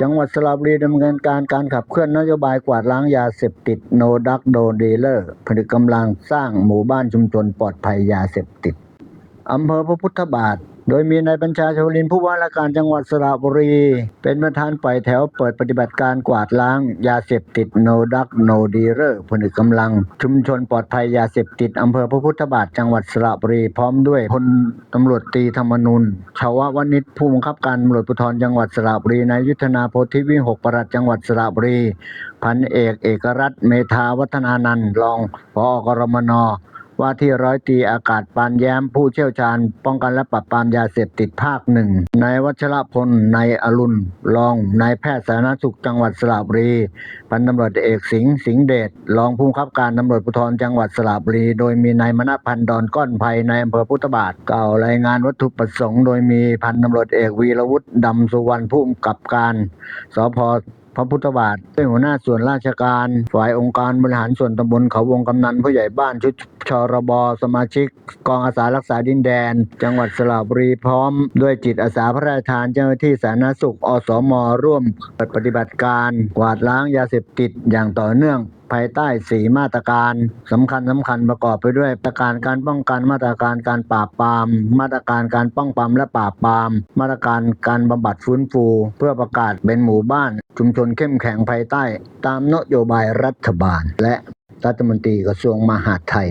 จังหวัดสระบุรีดำเนินการการขับเคลื่อนนโยบายกวาดล้างยาเสพติดโนดักโดดีเลอร์ผลิตกำลังสร้างหมู่บ้านชุมชนปลอดภัยยาเสพติดอำเภอพระพุทธบาท โดยมีนายบัญชาชวลินผู้ว่าราชการจังหวัดสระบุรี เป็นประธานปล่อยแถวเปิดปฏิบัติการกวาดล้าง ยาเสพติด No Drug No Dealer ผนึกกำลัง ชุมชนปลอดภัยยาเสพติดอำเภอพระพุทธบาทจังหวัดสระบุรี พร้อมด้วยพลตำรวจตรีธรรมนุนชาววณิชผู้บังคับการตำรวจภูธรจังหวัดสระบุรีนายยุทธนาโพธิวิหกประหลัดจังหวัดสระบุรี พันเอกเอกรัตน์เมธาวัฒนานันท์รองพอกรมน ว่าที่ร้อยตีอากาศปานแย้มผู้เชี่ยวชาญ ป้องกันและปราบปรามยาเสพติดภาคหนึ่งนายวัชรพลนายอรุณรองนายแพทย์สาธารณสุขจังหวัดสระบุรีพันตำรวจเอกสิงห์สิงห์เดชรองผู้บังคับการตำรวจภูธรจังหวัดสระบุรี โดยมีนายมณพันธ์ดอนก้อนภัยในอำเภอพุทธบาทกล่าวรายงานวัตถุประสงค์ โดยมีพันตำรวจเอกวีรวุฒิดำสุวรรณผู้กับการสพ พระพุทธบาทเป็นหัวหน้าส่วนราชการ ฝ่ายองค์การบริหารส่วนตำบลเขาวงกำนันผู้ใหญ่บ้านชุดชรบสมาชิก กองอาสารักษาดินแดน จังหวัดสระบุรีพร้อม ด้วยจิตอาสาพระราชทานเจ้าหน้าที่สาธารณสุข อสม ร่วมปฏิบัติการกวาดล้างยาเสพติดอย่างต่อเนื่องภายใต้สีมาตรการสำคัญสำคัญประกอบไปด้วยมาตรการการป้องกันมาตรการการปราบปราม มาตรการการป้องปรามและปราบปราม มาตรการการบำบัดฟื้นฟู เพื่อประกาศเป็นหมู่บ้าน ชุมชนเข้มแข็งภายใต้ ตามนโยบายรัฐบาล และรัฐมนตรีกระทรวงมหาดไทย